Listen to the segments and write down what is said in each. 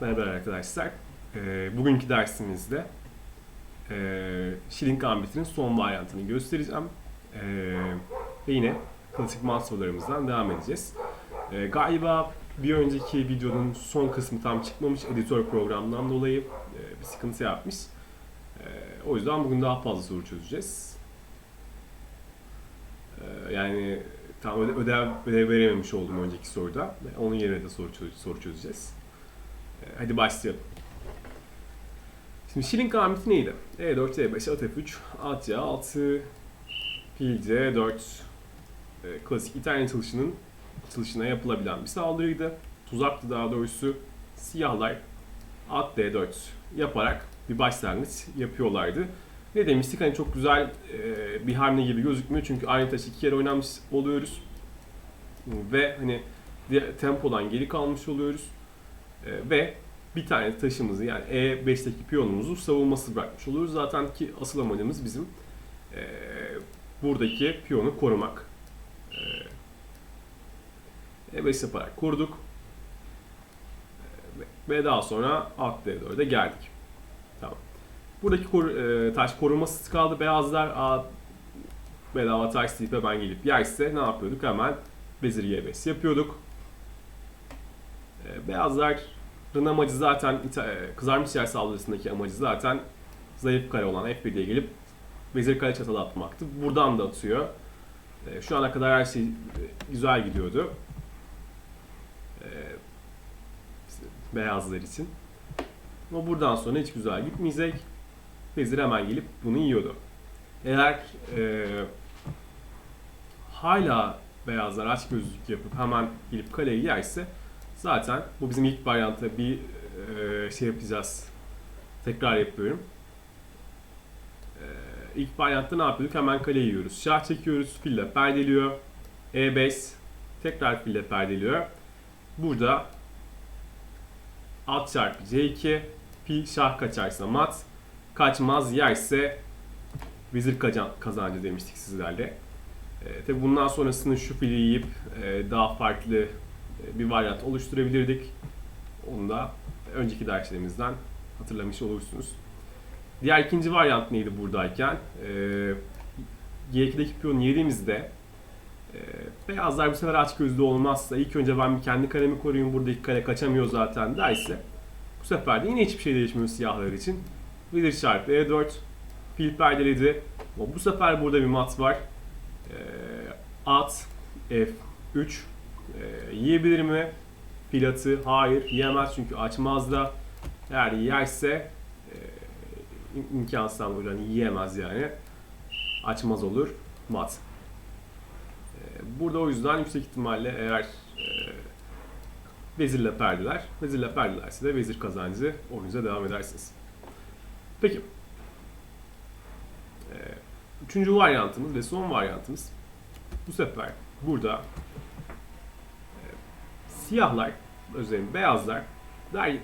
Merhaba arkadaşlar. Ee, bugünkü dersimizde e, Schilling Gambit'in son varyantını göstereceğim. Ee, ve yine klasik mat sorularımızdan devam edeceğiz. Ee, galiba bir önceki videonun son kısmı tam çıkmamış. Editör programdan dolayı e, bir sıkıntı yapmış. Ee, o yüzden bugün daha fazla soru çözeceğiz. Ee, yani tam öde- ödev, ödev verememiş oldum önceki soruda. Onun yerine de soru, soru çözeceğiz. Ee, Hadi başlayalım. Şimdi Schilling Gambit neydi? E E4, E5, at F3, at C6, fil C4 e, klasik İtalyan açılışının açılışına yapılabilen bir saldırıydı. Tuzaktı daha doğrusu. Siyahlar at D4 yaparak bir başlangıç yapıyorlardı. Ne demiştik hani çok güzel e, bir hamle gibi gözükmüyor çünkü aynı taş iki kere oynanmış oluyoruz. Ve hani tempodan geri kalmış oluyoruz. E, ve bir tane taşımızı yani E5'teki piyonumuzu savunması bırakmış oluyoruz. Zaten ki asıl amacımız bizim e, buradaki piyonu korumak. E, E5 yaparak koruduk. E, ve- daha sonra at D4'e geldik. Tamam. Buradaki koru- e, taş koruması kaldı. Beyazlar a, bedava taş deyip hemen gelip yerse ne yapıyorduk? Hemen vezir Y5 yapıyorduk. E, beyazların amacı zaten e, kızarmış yer saldırısındaki amacı zaten zayıf kare olan F1'e gelip vezir kare çatalı atmaktı. Buradan da atıyor. E, şu ana kadar her şey e, güzel gidiyordu. E, işte beyazlar için. Ama buradan sonra hiç güzel gitmeyecek. Vezir hemen gelip bunu yiyordu. Eğer e, hala beyazlar aç gözlük yapıp hemen gelip kaleyi yerse zaten bu bizim ilk varyantta bir e, şey yapacağız. Tekrar yapıyorum. E, ilk varyantta ne yapıyorduk? Hemen kaleyi yiyoruz. Şah çekiyoruz. Fille perdeliyor. E5 tekrar fille perdeliyor. Burada at çarpı C2 Pi şah kaçarsa mat kaçmaz yerse vezir kazan kazancı demiştik sizlerle. E, tabi bundan sonrasını şu fili yiyip e, daha farklı bir varyant oluşturabilirdik. Onu da önceki derslerimizden hatırlamış olursunuz. Diğer ikinci varyant neydi buradayken? E, G2'deki piyonu yediğimizde e, beyazlar bu sefer aç gözlü olmazsa ilk önce ben bir kendi kalemi koruyayım buradaki kale kaçamıyor zaten derse bu sefer de yine hiçbir şey değişmiyor siyahlar için. Vezir çarpı E4 fil perdeledi. Ama bu sefer burada bir mat var. Ee, at F3 ee, yiyebilir mi? Fil hayır yiyemez çünkü açmaz da. Eğer yerse e, im- imkansız ama hani yiyemez yani. Açmaz olur mat. Ee, burada o yüzden yüksek ihtimalle eğer e, vezirle perdeler. Vezirle perdelerse de vezir kazancı oyunuza devam edersiniz. Peki. Ee, üçüncü varyantımız ve son varyantımız bu sefer burada siyahlar özellikle beyazlar der,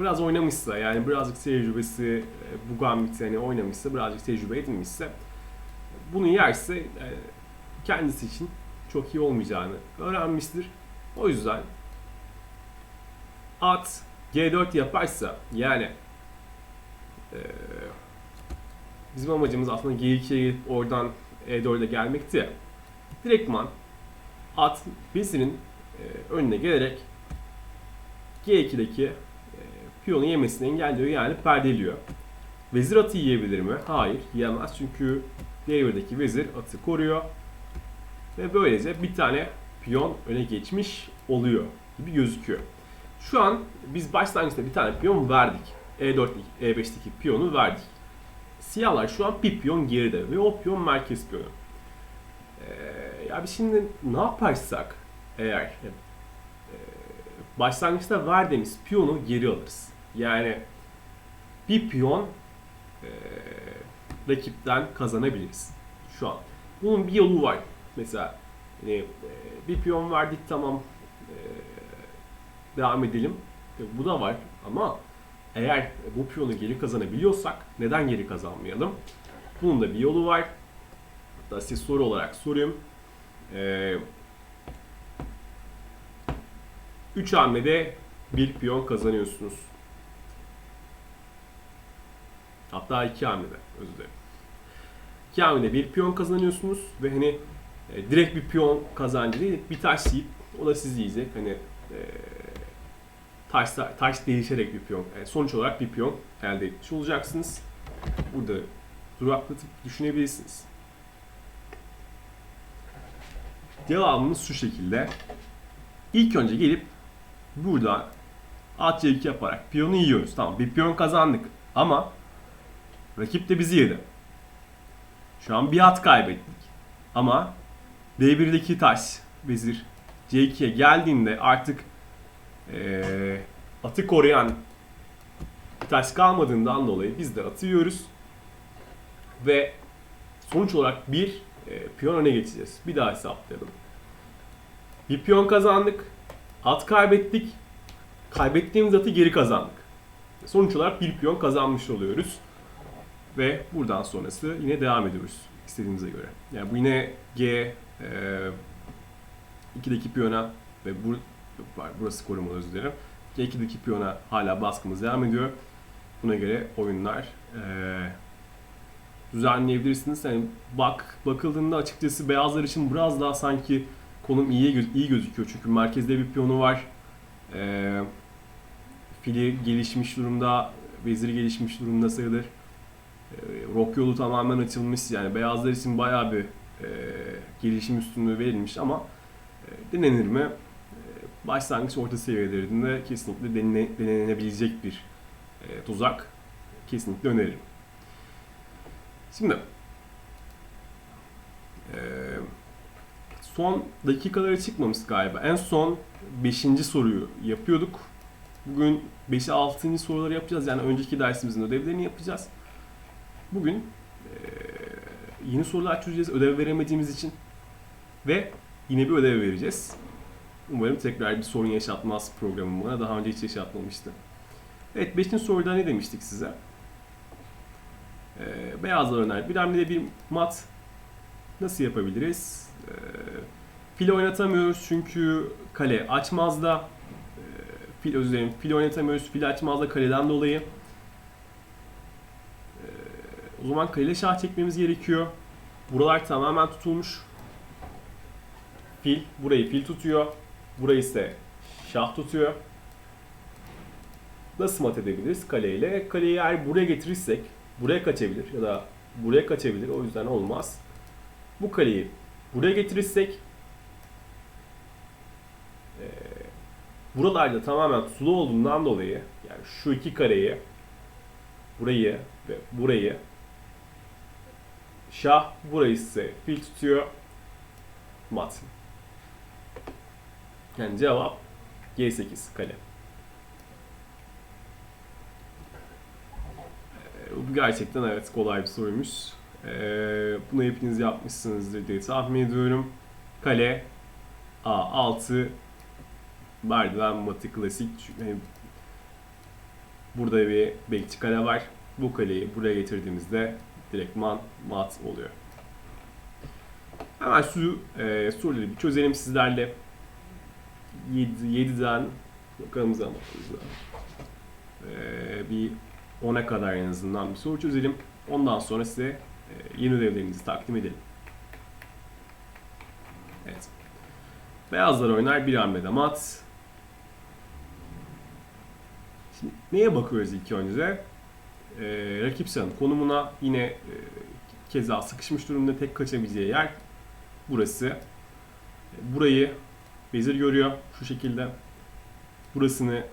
biraz oynamışsa yani birazcık tecrübesi e, bu gambiti hani oynamışsa birazcık tecrübe edinmişse bunu yerse e, kendisi için çok iyi olmayacağını öğrenmiştir. O yüzden at G4 yaparsa yani e, bizim amacımız aslında G2'ye gelip oradan E4'e gelmekti ya. Direktman at vezirin e, önüne gelerek G2'deki e, piyonu yemesini engelliyor yani perdeliyor. Vezir atı yiyebilir mi? Hayır yiyemez çünkü D1'deki vezir atı koruyor. Ve böylece bir tane piyon öne geçmiş oluyor gibi gözüküyor. Şu an biz başlangıçta bir tane piyon verdik. E4, E5'teki piyonu verdik. Siyahlar şu an bir piyon geride ve o piyon merkez piyonu. Ee, ya biz şimdi ne yaparsak eğer e, başlangıçta verdiğimiz piyonu geri alırız. Yani bir piyon e, rakipten kazanabiliriz şu an. Bunun bir yolu var. Mesela hani, e, bir piyon verdik tamam e, devam edelim. E, bu da var ama eğer bu piyonu geri kazanabiliyorsak neden geri kazanmayalım? Bunun da bir yolu var. Hatta size soru olarak sorayım. Ee, 3 hamlede bir piyon kazanıyorsunuz. Hatta iki hamlede özür dilerim. İki hamlede bir piyon kazanıyorsunuz ve hani e, direkt bir piyon kazancı değil bir taş yiyip o da sizi yiyecek. Hani e, taş, taş değişerek bir piyon. Yani sonuç olarak bir piyon elde etmiş olacaksınız. Burada duraklatıp düşünebilirsiniz. Devamımız şu şekilde. İlk önce gelip burada at C2 yaparak piyonu yiyoruz. Tamam bir piyon kazandık ama rakip de bizi yedi. Şu an bir at kaybettik. Ama D1'deki taş vezir C2'ye geldiğinde artık ee, atı koruyan taş kalmadığından dolayı biz de atı yiyoruz. Ve sonuç olarak bir e, piyon öne geçeceğiz. Bir daha hesaplayalım. Bir piyon kazandık. At kaybettik. Kaybettiğimiz atı geri kazandık. Sonuç olarak bir piyon kazanmış oluyoruz. Ve buradan sonrası yine devam ediyoruz istediğimize göre. Yani bu yine G e, 2'deki piyona ve bu burası korumalı özür dilerim. G2'deki piyona hala baskımız devam ediyor. Buna göre oyunlar e, düzenleyebilirsiniz. Yani bak bakıldığında açıkçası beyazlar için biraz daha sanki konum iyi iyi gözüküyor. Çünkü merkezde bir piyonu var. E, fili gelişmiş durumda, vezir gelişmiş durumda sayılır. E, rock yolu tamamen açılmış. Yani beyazlar için bayağı bir e, gelişim üstünlüğü verilmiş ama e, denenir mi? E, başlangıç orta seviyelerinde kesinlikle denene, denenebilecek bir e, tuzak. Kesinlikle öneririm. Şimdi son dakikalara çıkmamış galiba. En son 5. soruyu yapıyorduk. Bugün 5. 6. soruları yapacağız. Yani önceki dersimizin ödevlerini yapacağız. Bugün e, yeni sorular çözeceğiz ödev veremediğimiz için. Ve yine bir ödev vereceğiz. Umarım tekrar bir sorun yaşatmaz programım bana. Daha önce hiç yaşatmamıştı. Evet 5. soruda ne demiştik size? Ee, beyazlar öner. Bir hamlede bir mat nasıl yapabiliriz? Ee, fil oynatamıyoruz çünkü kale açmaz da e, fil özür dilerim. Fil oynatamıyoruz. Fil açmaz da kaleden dolayı. Ee, o zaman kaleyle şah çekmemiz gerekiyor. Buralar tamamen tutulmuş. Fil burayı fil tutuyor. Burayı ise şah tutuyor. Nasıl mat edebiliriz kaleyle? Kaleyi eğer buraya getirirsek buraya kaçabilir ya da buraya kaçabilir. O yüzden olmaz. Bu kaleyi buraya getirirsek e, buralarda tamamen sulu olduğundan dolayı yani şu iki kareyi burayı ve burayı şah burayı ise fil tutuyor mat. Yani cevap G8 kale. Gerçekten evet kolay bir soruymuş. Ee, bunu hepiniz yapmışsınızdır diye tahmin ediyorum. Kale A6 merdiven matı klasik. Çünkü hani burada bir bekçi kale var. Bu kaleyi buraya getirdiğimizde direktman mat oluyor. Hemen şu e, soruları bir çözelim sizlerle. 7, 7'den bakalım zamanımızda. Ee, bir 10'a kadar en azından bir soru çözelim. Ondan sonra size e, yeni ödevlerinizi takdim edelim. Evet. Beyazlar oynar bir hamlede mat. Şimdi neye bakıyoruz ilk önce? Ee, rakip sahanın konumuna yine e, keza sıkışmış durumda tek kaçabileceği yer burası. Burayı vezir görüyor şu şekilde. Burasını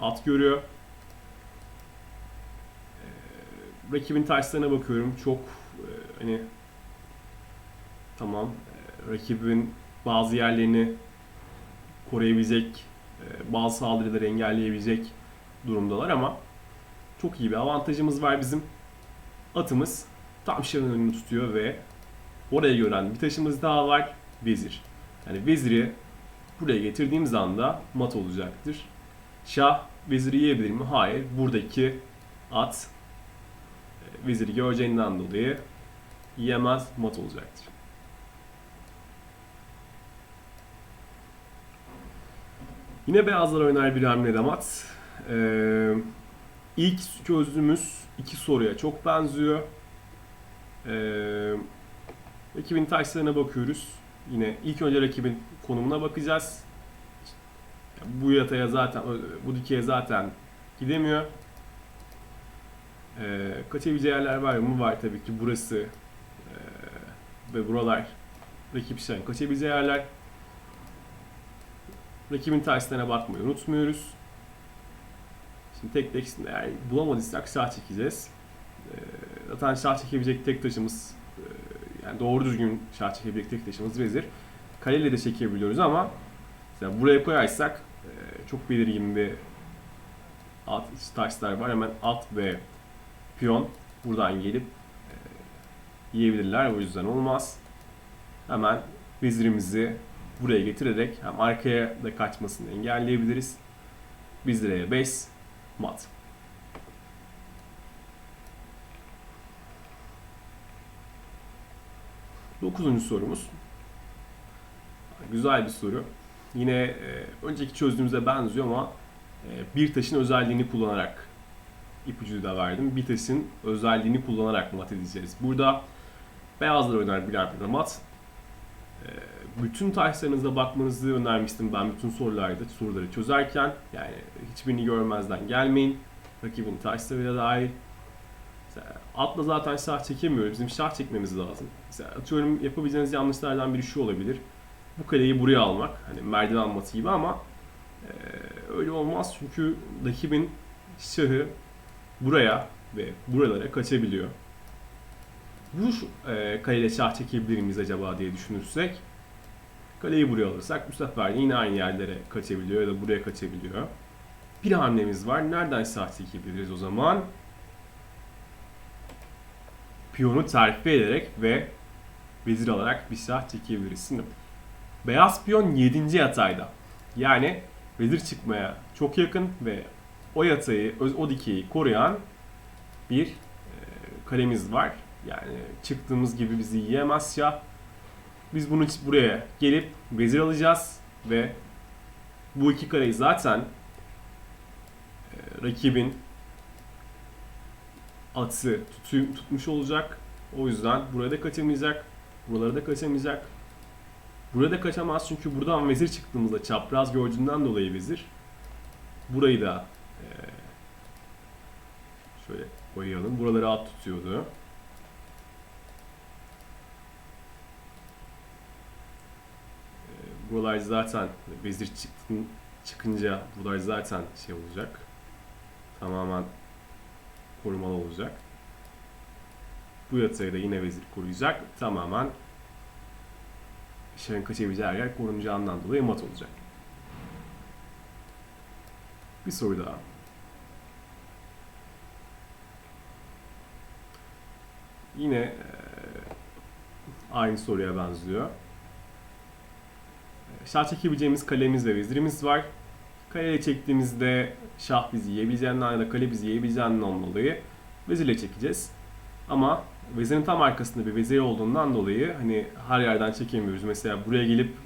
at görüyor. Rakibin taşlarına bakıyorum. Çok e, hani tamam e, rakibin bazı yerlerini koruyabilecek, e, bazı saldırıları engelleyebilecek durumdalar ama çok iyi bir avantajımız var bizim. Atımız tam şahın önünü tutuyor ve oraya gören bir taşımız daha var. Vezir. Yani veziri buraya getirdiğimiz anda mat olacaktır. Şah veziri yiyebilir mi? Hayır. Buradaki at veziri göreceğinden dolayı yiyemez mat olacaktır. Yine beyazlar oynar bir hamle mat. Ee, ilk çözdüğümüz iki soruya çok benziyor. Ee, rakibin taşlarına bakıyoruz. Yine ilk önce rakibin konumuna bakacağız. Bu yataya zaten, bu dikeye zaten gidemiyor. Ee, kaçabileceği yerler var mı? Var tabii ki. Burası ee, ve buralar rakip şahın kaçabileceği yerler. Rakibin terslerine bakmayı unutmuyoruz. Şimdi tek tek şimdi eğer bulamadıysak şah çekeceğiz. Ee, zaten şah çekebilecek tek taşımız e, yani doğru düzgün şah çekebilecek tek taşımız vezir. Kaleyle de çekebiliyoruz ama mesela buraya koyarsak e, çok belirgin bir alt taşlar var. Hemen at ve piyon buradan gelip e, yiyebilirler. O yüzden olmaz. Hemen vezirimizi buraya getirerek hem arkaya da kaçmasını engelleyebiliriz. Vezireye 5 mat. Dokuzuncu sorumuz. Güzel bir soru. Yine e, önceki çözdüğümüze benziyor ama e, bir taşın özelliğini kullanarak ipucu da verdim. Bir taşın özelliğini kullanarak mat edeceğiz. Burada beyazlar oynar birer birer mat. E, bütün taşlarınıza bakmanızı önermiştim ben bütün sorularda soruları çözerken. Yani hiçbirini görmezden gelmeyin. Rakibin taşlarıyla dahil. Mesela atla zaten şah çekemiyoruz. Bizim şah çekmemiz lazım. Mesela atıyorum yapabileceğiniz yanlışlardan biri şu olabilir. Bu kaleyi buraya almak. Hani merdiven matı gibi ama e, öyle olmaz çünkü rakibin şahı buraya ve buralara kaçabiliyor. Bu e, kaleyle şah çekebilir miyiz acaba diye düşünürsek kaleyi buraya alırsak bu sefer yine aynı yerlere kaçabiliyor ya da buraya kaçabiliyor. Bir hamlemiz var. Nereden şah çekebiliriz o zaman? Piyonu terfi ederek ve vezir alarak bir şah çekebiliriz. Beyaz piyon 7. yatayda. Yani vezir çıkmaya çok yakın ve o yatayı, o dikeyi koruyan bir e, kalemiz var. Yani çıktığımız gibi bizi yiyemez şah. Biz bunu buraya gelip vezir alacağız ve bu iki kareyi zaten e, rakibin atı tutmuş olacak. O yüzden buraya da kaçamayacak. Buralara da kaçamayacak. Burada kaçamaz çünkü buradan vezir çıktığımızda çapraz gördüğünden dolayı vezir. Burayı da şöyle koyalım. Buraları at tutuyordu. E, buralar zaten vezir çıktın, çıkınca buralar zaten şey olacak. Tamamen korumalı olacak. Bu yatayı da yine vezir koruyacak. Tamamen şahın kaçabileceği her yer korunacağından dolayı mat olacak. Bir soru daha. Yine aynı soruya benziyor. Şah çekebileceğimiz kalemiz ve vezirimiz var. Kaleye çektiğimizde şah bizi yiyebileceğinden ya da kale bizi yiyebileceğinden dolayı vezirle çekeceğiz. Ama vezirin tam arkasında bir vezir olduğundan dolayı hani her yerden çekemiyoruz. Mesela buraya gelip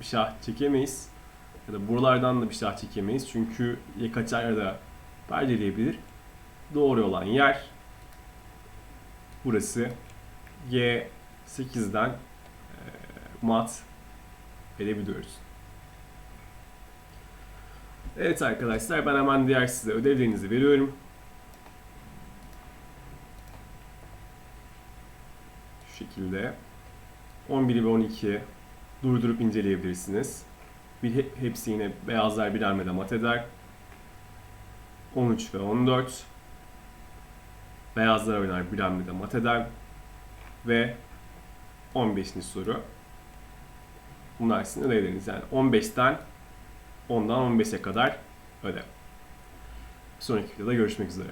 bir şah çekemeyiz. Ya da buralardan da bir şah çekemeyiz. Çünkü ya da perdeleyebilir. Doğru olan yer burası. G8'den e, mat edebiliyoruz. Evet arkadaşlar ben hemen diğer size ödevlerinizi veriyorum. Şu şekilde 11 ve 12 durdurup inceleyebilirsiniz. Bir hepsi yine beyazlar bir hamlede mat eder. 13 ve 14 beyazlar oynar bir hamlede mat eder. Ve 15. soru. Bunlar sizin ödevleriniz yani 15'ten 10'dan 15'e kadar ödev. Sonraki videoda görüşmek üzere.